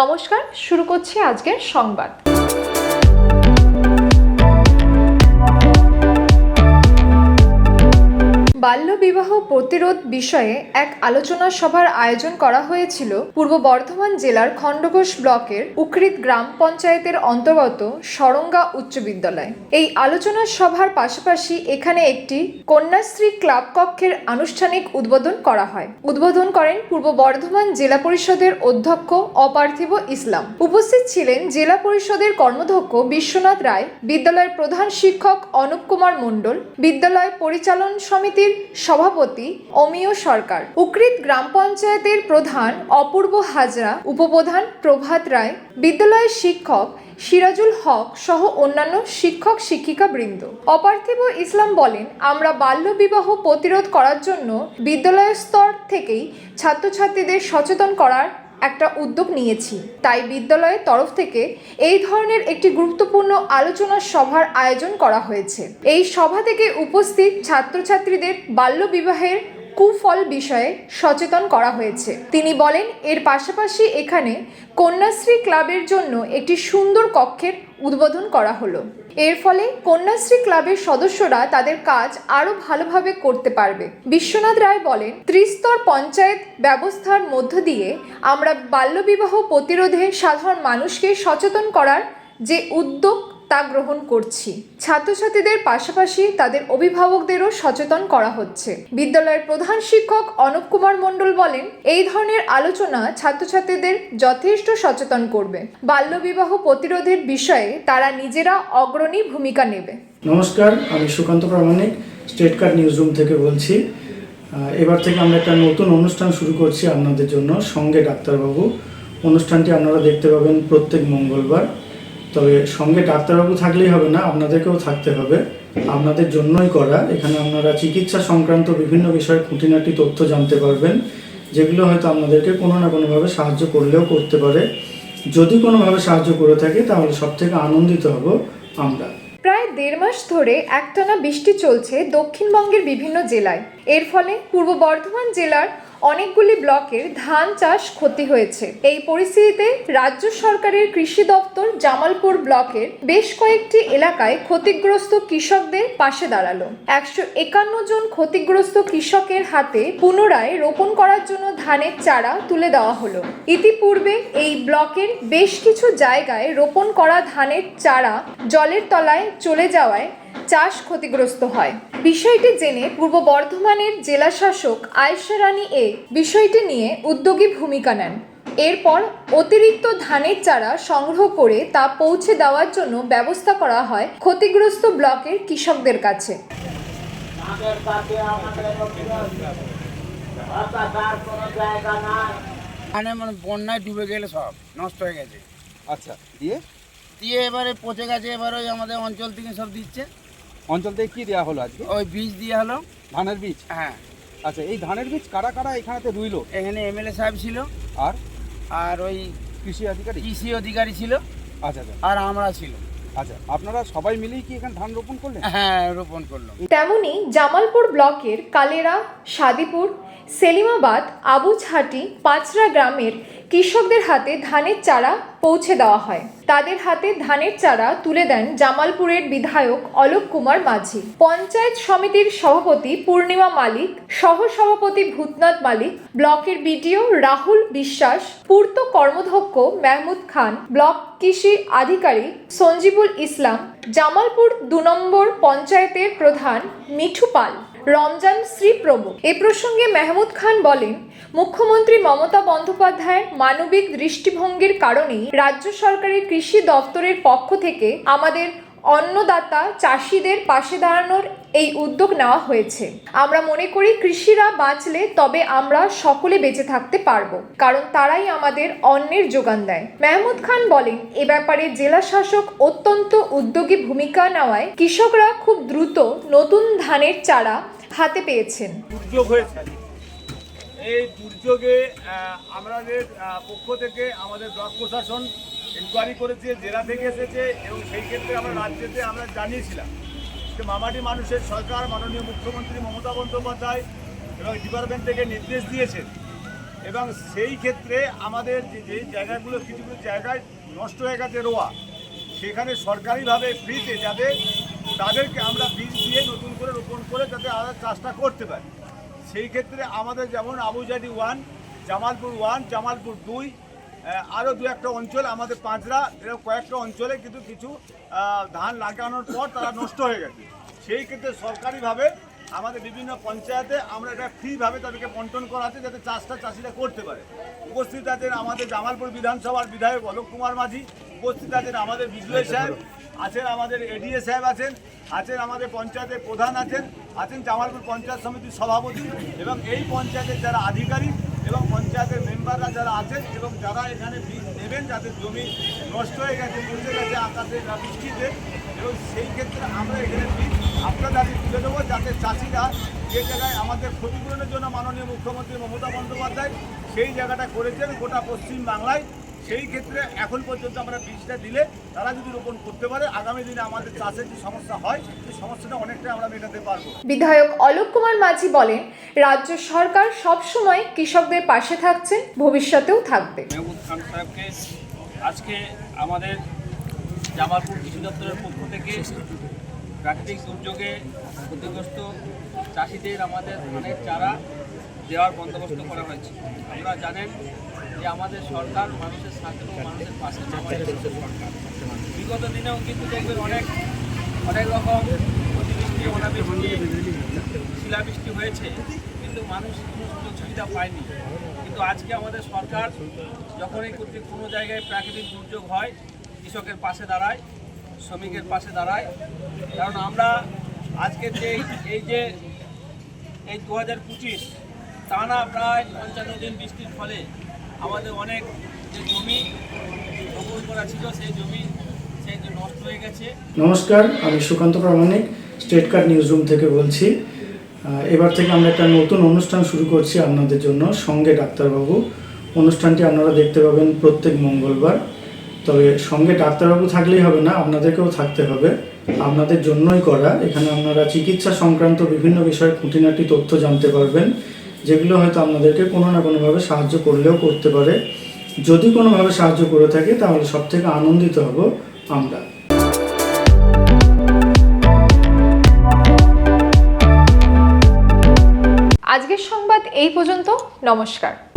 নমস্কার শুরু করছি আজকের সংবাদ। বাল্যবিবাহ প্রতিরোধ বিষয়ে এক আলোচনা সভার আয়োজন করা হয়েছিল পূর্ব বর্ধমান জেলার খণ্ডঘোষ ব্লকের উকৃত গ্রাম পঞ্চায়েতের অন্তর্গত সরঙ্গা উচ্চ বিদ্যালয়। এই আলোচনা সভার পাশাপাশি এখানে একটি কন্যাশ্রী ক্লাব কক্ষের আনুষ্ঠানিক উদ্বোধন করা হয়। উদ্বোধন করেন পূর্ব বর্ধমান জেলা পরিষদের অধ্যক্ষ অপার্থিব ইসলাম। উপস্থিত ছিলেন জেলা পরিষদের কর্মধ্যক্ষ বিশ্বনাথ রায়, বিদ্যালয়ের প্রধান শিক্ষক অনুপ কুমার মণ্ডল, বিদ্যালয় পরিচালন সমিতির সভাপতি অমিয় সরকার। উকৃত গ্রাম পঞ্চায়েতের প্রধান অপূর্ব হাজরা, উপপ্রধান প্রভাত রায়, বিদ্যালয়ের শিক্ষক সিরাজুল হক সহ অন্যান্য শিক্ষক শিক্ষিকা বৃন্দ অপার্থিব ইসলাম বলেন, আমরা বাল্যবিবাহ প্রতিরোধ করার জন্য বিদ্যালয় স্তর থেকেই ছাত্রছাত্রীদের সচেতন করার একটা উদ্যোগ নিয়েছি। তাই বিদ্যালয়ের তরফ থেকে এই ধরনের একটি গুরুত্বপূর্ণ আলোচনা সভার আয়োজন করা হয়েছে। এই সভা থেকে উপস্থিত ছাত্রছাত্রীদের বাল্যবিবাহের কুফল বিষয়ে সচেতন করা হয়েছে। তিনি বলেন, এর পাশাপাশি এখানে কন্যাশ্রী ক্লাবের জন্য একটি সুন্দর কক্ষের উদ্বোধন করা হলো। এর ফলে কন্যাশ্রী ক্লাবের সদস্যরা তাদের কাজ আরও ভালোভাবে করতে পারবে। বিশ্বনাথ রায় বলেন, ত্রিস্তর পঞ্চায়েত ব্যবস্থার মধ্য দিয়ে আমরা বাল্যবিবাহ প্রতিরোধে সাধারণ মানুষকে সচেতন করার যে উদ্যোগ তা গ্রহণ করছি। ছাত্রছাত্রীদের পাশাপাশি তাদের অভিভাবকদেরও সচেতন করা হচ্ছে। বিদ্যালয়ের প্রধান শিক্ষক অনুপ কুমার মণ্ডল বলেন, এই ধরনের আলোচনা ছাত্রছাত্রীদের যথেষ্ট সচেতন করবে। বাল্যবিবাহ প্রতিরোধের বিষয়ে তারা নিজেরা অগ্রণী ভূমিকা নেবে। নমস্কার, আমি Sukanta Pramanik, state card news room থেকে বলছি। এবার থেকে আমরা একটা নতুন অনুষ্ঠান শুরু করছি আপনাদের জন্য, সঙ্গে ডাক্তারবাবু। অনুষ্ঠানটি আপনারা দেখতে পাবেন প্রত্যেক মঙ্গলবার। তবে সঙ্গে ডাক্তারবাবু থাকলেই হবে না, আপনাদেরকেও থাকতে হবে। আপনাদের জন্যই করা। এখানে আপনারা চিকিৎসা সংক্রান্ত বিভিন্ন বিষয়ে খুঁটিনাটি তথ্য জানতে পারবেন, যেগুলো হয়তো আপনাদেরকে কোনো না কোনোভাবে সাহায্য করলেও করতে পারে। যদি কোনোভাবে সাহায্য করে থাকে, তাহলে সব থেকে আনন্দিত হব আমরা। প্রায় দেড় মাস ধরে একটানা বৃষ্টি চলছে দক্ষিণবঙ্গের বিভিন্ন জেলায়। এর ফলে পূর্ব বর্ধমান জেলার অনেকগুলি ব্লকের ধান চাষ ক্ষতি হয়েছে। এই পরিস্থিতিতে রাজ্য সরকারের কৃষি দপ্তর জামালপুর ব্লকের বেশ কয়েকটি এলাকায় ক্ষতিগ্রস্ত কৃষকদের পাশে দাঁড়াল। একশো একান্ন জন ক্ষতিগ্রস্ত কৃষকের হাতে পুনরায় রোপণ করার জন্য ধানের চারা তুলে দেওয়া হলো। ইতিপূর্বে এই ব্লকের বেশ কিছু জায়গায় রোপণ করা ধানের চারা জলের তলায় চলে যাওয়ায় চাষ ক্ষতিগ্রস্ত হয়। বিষয়টি জেনে পূর্ব বর্ধমানের জেলা শাসক আয়েশা রানী এ বিষয়টি নিয়ে উদ্যোগী ভূমিকা নেন। এরপর অতিরিক্ত ধানের চারা সংগ্রহ করে তা পৌঁছে দেওয়ার জন্য ব্যবস্থা করা হয় ক্ষতিগ্রস্ত ব্লকের কৃষকদের কাছে। মানে বন্যায় ডুবে গেলে সব নষ্ট হয়ে গেছে। আচ্ছা দিয়ে? দিয়ে এবারে পচে গেছে এবার ওই আমাদের অঞ্চল থেকে সব দিচ্ছে। অঞ্চল থেকে কি দেওয়া হলো আজকে? ওই বীজ দিয়ে হলো। ধানের বীজ? হ্যাঁ। আচ্ছা এই ধানের বীজ কারা কারা এখানেতে রুইলো? এখানে এমএলএ সাহেব ছিল। আর? আর ওই কৃষি আধিকারিক? কৃষি অধিকারী ছিল। আচ্ছা আচ্ছা। আর আমরা ছিল। আচ্ছা আপনারা সবাই মিলেই কি এখানে ধান রোপণ করলেন? হ্যাঁ রোপণ করল তেমনি জামালপুর ব্লকের কালেরা সাদিপুর সেলিমাবাদ আবুঝাটি পাঁচরা গ্রামের কৃষকদের হাতে ধানের চারা পৌঁছে দেওয়া হয়। তাদের হাতে ধানের চারা তুলে দেন জামালপুরের বিধায়ক অলোক কুমার মাঝি। পঞ্চায়েত সমিতির সভাপতি পূর্ণিমা মালিক সহ সভাপতি ভূতনাথ মালিক, ব্লকের বিডিও রাহুল বিশ্বাস, পূর্ত কর্মধ্যক্ষ মেহমুদ খান, ব্লক কৃষি আধিকারিক সঞ্জীবুল ইসলাম, জামালপুর দু নম্বর পঞ্চায়েতের প্রধান মিঠু পাল। রমজান শ্রী প্রমুখ। এ প্রসঙ্গে মেহমুদ খান বলেন, মুখ্যমন্ত্রী মমতা বন্দ্যোপাধ্যায়ের মানবিক দৃষ্টিভঙ্গির কারণেই রাজ্য সরকারের কৃষি দপ্তরের পক্ষ থেকে আমাদের অন্নদাতা চাষিদের পাশে দাঁড়ানোর এই উদ্যোগ নেওয়া হয়েছে। আমরা মনে করি কৃষিরা বাঁচলে তবে আমরা সকলে বেঁচে থাকতে পারব, কারণ তারাই আমাদের অন্নের যোগান দেয়। মেহমুদ খান বলেন, এ ব্যাপারে জেলা শাসক অত্যন্ত উদ্যোগী ভূমিকা নেওয়ায় কৃষকরা খুব দ্রুত নতুন ধানের চারা হাতে পেয়েছেন। দুর্যোগ হয়েছে। এই দুর্যোগে আমাদের পক্ষ থেকে আমাদের ব্লক প্রশাসন ইনকোয়ারি করেছে, জেলা থেকে এসেছে এবং সেই ক্ষেত্রে আমরা রাজ্যেতে আমরা জানিয়েছিলাম যে মামাটি মানুষের সরকার, মাননীয় মুখ্যমন্ত্রী মমতা বন্দ্যোপাধ্যায় এবং ডিপার্টমেন্ট থেকে নির্দেশ দিয়েছেন এবং সেই ক্ষেত্রে আমাদের যে যে জায়গাগুলো, কিছু কিছু জায়গায় নষ্ট হয়ে গেছে রোয়া, সেখানে সরকারিভাবে ফ্রিতে যাতে তাদেরকে আমরা বীজ দিয়ে নতুন করে রোপণ করে যাতে আমরা চাষটা করতে পারি। সেই ক্ষেত্রে আমাদের যেমন আবুজাডি ওয়ান, জামালপুর ওয়ান, জামালপুর দুই আরও দু একটা অঞ্চল, আমাদের পাঁচরা এরকম কয়েকটা অঞ্চলে কিন্তু কিছু ধান লাগানোর পর তারা নষ্ট হয়ে গেছে। সেই ক্ষেত্রে সরকারিভাবে আমাদের বিভিন্ন পঞ্চায়েতে আমরা এটা ফ্রিভাবে তাদেরকে বন্টন করা আছে, যাতে চাষটা চাষিরা করতে পারে। উপস্থিত আছেন আমাদের জামালপুর বিধানসভার বিধায়ক অলোক কুমার মাঝি উপস্থিত আছেন আমাদের বিজয় সাহেব আছেন আমাদের এডিএ সাহেব আছেন আছেন আমাদের পঞ্চায়েতের প্রধান আছেন আছেন জামালপুর পঞ্চায়েত সমিতির সভাপতি এবং এই পঞ্চায়েতের যারা আধিকারিক এবং পঞ্চায়েতের মেম্বাররা যারা আছেন এবং যারা এখানে বীজ নেবেন যাদের জমি নষ্ট হয়ে গেছে পড়ে গেছে আকাশে বৃষ্টিতে এবং সেই ক্ষেত্রে আমরা এখানে বীজ আপনাদের তুলে দেবো যাতে চাষিরা যে জায়গায় আমাদের ক্ষতিপূরণের জন্য মাননীয় মুখ্যমন্ত্রী মমতা বন্দ্যোপাধ্যায় সেই জায়গাটা করেছেন গোটা পশ্চিম বাংলায় সেই ক্ষেত্রে এখন পর্যন্ত আমরা বীজটা দিলে তারা যদি রোপণ করতে পারে আগামী দিনে আমাদের চাষের যে সমস্যা হয় সেই সমস্যাটা অনেকটাই আমরা মেটাতে পারব। বিধায়ক অলোক কুমার মাঝি বলেন রাজ্য সরকার সবসময় কৃষকদের পাশে থাকছে ভবিষ্যতেও থাকবে। মেহবুব খান সাহেবকে আজকে আমাদের জামালপুর কৃষি দপ্তরের পক্ষ থেকে প্রাকৃতিক দুর্যোগে ক্ষতিগ্রস্ত চাষিদের আমাদের ধানের চারা দেওয়ার বন্দোবস্ত করা হয়েছে। আপনারা জানেন যে আমাদের সরকার মানুষের ও মানুষের পাশে বিগত দিনেও কিন্তু দেখবেন অনেক অনেক রকম অতিবৃষ্টি, অনাবৃষ্টি, শিলাবৃষ্টি হয়েছে, কিন্তু মানুষ কোনো সুযোগ সুবিধা পায়নি। কিন্তু আজকে আমাদের সরকার যখনই কর্তৃক কোনো জায়গায় প্রাকৃতিক দুর্যোগ হয়, কৃষকের পাশে দাঁড়ায়, শ্রমিকের পাশে দাঁড়ায়, কারণ আমরা আজকে যে এই যে, এই দু হাজার পঁচিশ টানা প্রায় পঞ্চান্ন দিন বৃষ্টির ফলে আমাদের অনেক যে জমি রোপণ করা ছিল, সেই জমি সেই নষ্ট হয়ে গেছে। নমস্কার, আমি Sukanta Pramanik state card news room থেকে বলছি। এবার থেকে আমরা একটা নতুন অনুষ্ঠান শুরু করছি আপনাদের জন্য, সঙ্গে ডাক্তারবাবু। অনুষ্ঠানটি আপনারা দেখতে পাবেন প্রত্যেক মঙ্গলবার। তবে সঙ্গে ডাক্তারবাবু থাকলেই হবে না, আপনাদেরকেও থাকতে হবে। আপনাদের জন্যই করা। এখানে আপনারা চিকিৎসা সংক্রান্ত বিভিন্ন বিষয়ে খুঁটিনাটি তথ্য জানতে পারবেন। যেগুলো হয়তো আপনাদেরকে কোনো না কোনোভাবে সাহায্য করলেও করতে পারে। যদি কোনোভাবে সাহায্য করে থাকে, তাহলে সব থেকে আনন্দিত হব আমরা। আজকের সংবাদ এই পর্যন্ত। নমস্কার।